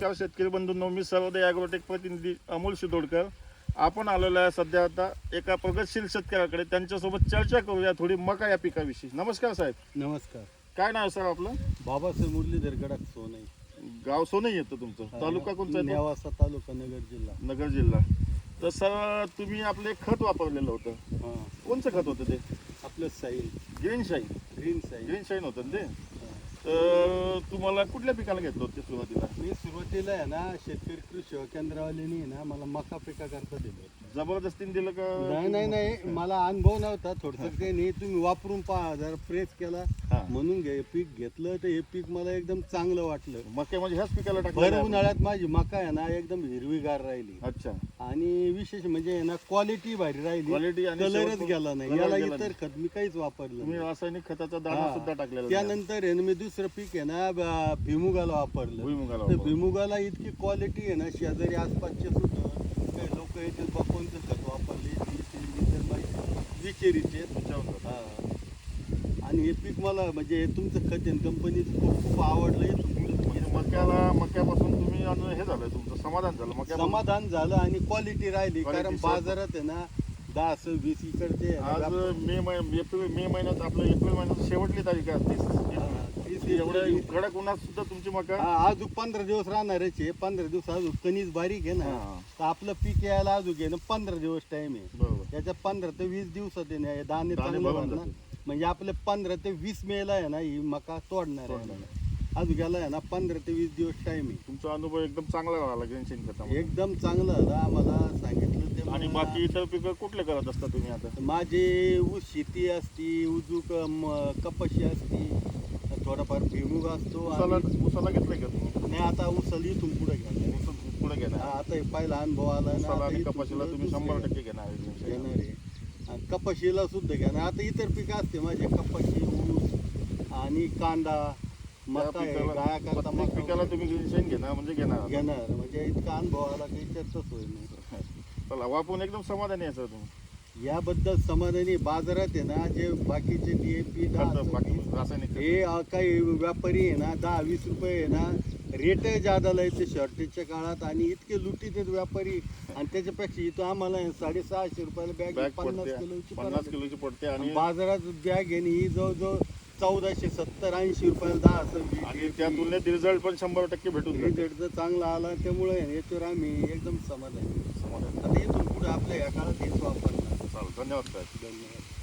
नमस्कार शेतकरी बंधूंनो मी सर्वोदय ॲग्रोटेक प्रतिनिधी अमोल शितोडकर आपण आलेलो आहे सध्या आता एका प्रगतशील शेतकऱ्याकडे. त्यांच्यासोबत चर्चा करूया थोडी मका या पिकाविषयी. नमस्कार साहेब. नमस्कार. काय नाव सर आपलं? बाबासाहेब मुरलीधर गडाख सोनई. गाव सोनई येतं तुमचं. तालुका कोणता? नेवासा तालुका नगर जिल्हा. नगर जिल्हा. तर सर तुम्ही आपले खत वापरलेलं होतं. हा. कोणचं खत होतं ते? आपलं soil. Green shine. Green soil. Green shine होतं ते. तर तुम्हाला कुठल्या पिकाला घेतलं होतं सुरुवातीला? मी सुरुवातीला आहे ना शेतकरी कृषी केंद्रावाल्यांनी आहे ना मला मका पिका करता दिलं जबरदस्तीने दिलं का नाही नाही नाही. मला अनुभव नव्हता. थोडस ते नाही. तुम्ही वापरून पहा. जरा प्रेस केला हा. म्हणून घे पीक घेतलं तर हे पीक मला एकदम चांगलं वाटलं मके म्हणजे ह्याच पिकाला भर टाकलं उन्हाळ्यात माझी मका आहे ना एकदम हिरवीगार राहिली अच्छा आणि विशेष म्हणजे आहे ना क्वालिटी भारी राहिली क्वालिटी आणि कलरच शेवट- गेला नाही याला गेला इतर खत मी काहीच वापरलं तुम्ही नाही. रासायनिक खताचा दाणा हा. सुद्धा टाकलेला नाही. त्यानंतर आहे ना मी दुसरं पीक आहे ना ब- भिमुगाला वापरलं भुईमुगाला तर वापरलं. भिमुगाला इतकी क्वालिटी आहे ना शेजारी आसपासचे सुद्धा काही लोक येतात बा कोणतं खत वापरले विचारीचे हा. आणि हे पीक मला म्हणजे तुमचं खत आहे कंपनीचं खूप खूप आवडलं म्हणजे मक्याला मक्यापासून तुम्ही आणि हे झालं तुमचं समाधान झालं मक्या समाधान झालं आणि क्वालिटी राहिली Quality कारण सर्व. बाजारात आहे ना दहा असं वीस इकडचे आज मे एप्रिल मे महिन्यात आपलं एप्रिल महिन्यात शेवटली तारीख आहे तीस. तीस एवढ्या. कडक उन्हात सुद्धा तुमची मका? हा, अजून पंधरा दिवस राहणारच आहे पंधरा दिवस अजून कणीस बारीक आहे ना हा. तर आपलं पीक यायला अजून आहे ना पंधरा दिवस टाइम आहे. बरोबर. त्याच्या पंधरा ते वीस दिवसात आहे ना हे दाणे दाणे चांगले भरून. म्हणजे आपले पंधरा ते वीस मेला आहे ना ही मका तोडणार आहे. अजून गेला आहे ना पंधरा ते वीस दिवस टाइम आहे. तुमचा अनुभव एकदम चांगला राहिला खतामध्ये एकदम चांगलं झालं आम्हाला सांगितलं ते आणि मला- बाकी इतर पिकं कुठले करत असता तुम्ही आता? माझी ऊस शेती असती उजूक म- कपाशी असती. थोडाफार भुईमुग असतो उसाला आणि- उसाला घेतलंय का तुम्ही? नाही आता उसल इथून पुढे घ्या ऊस पुढे घेणार. आता हे पहिला अनुभव आला ना उसाला आता आणि इथून कपाशीला पुढं तुम्ही दुसरे शंभर टक्के घेणार आहे. घेणार आहे. आणि कपाशीला सुद्धा घेणार. आता इतर पिकं असते माझे कपाशी ऊस आणि कांदा त्या मका आहे पिकाला- गाया करता प्रत्येक मका पिकाला तुम्ही शेन घेणार म्हणजे घेणार. घेणार. म्हणजे इतका अनुभव आला की त्याचाच होईल. नाही चला वापरून एकदम समाधानी आहे सर तुम्ही. याबद्दल समाधानी बाजारात आहे ना जे बाकीचे बाकी रासायनिक खतं. हे काही व्यापारी आहे ना दहा वीस रुपये आहे ना रेट जादा लायचे शॉर्टेजच्या काळात आणि इतके लुटीत आहेत व्यापारी. आणि त्याच्यापेक्षा इथं आम्हाला साडेसहाशे रुपयाला बॅग पन्नास किलोची पन्नास. किलोची पडते आणि बाजारात बॅग आहे ही जवळजवळ चौदाशे सत्तर ऐंशी रुपयाला दहा असं त्या तुलनेत रिझल्ट पण शंभर टक्के भेटून रिझल्ट जर चांगला आला त्यामुळे याच्यावर आम्ही एकदम समाधानी. समाधान. आता इथून पुढे आपल्या या काळात हेच वापरणार. चालेल धन्यवाद साहेब धन्यवाद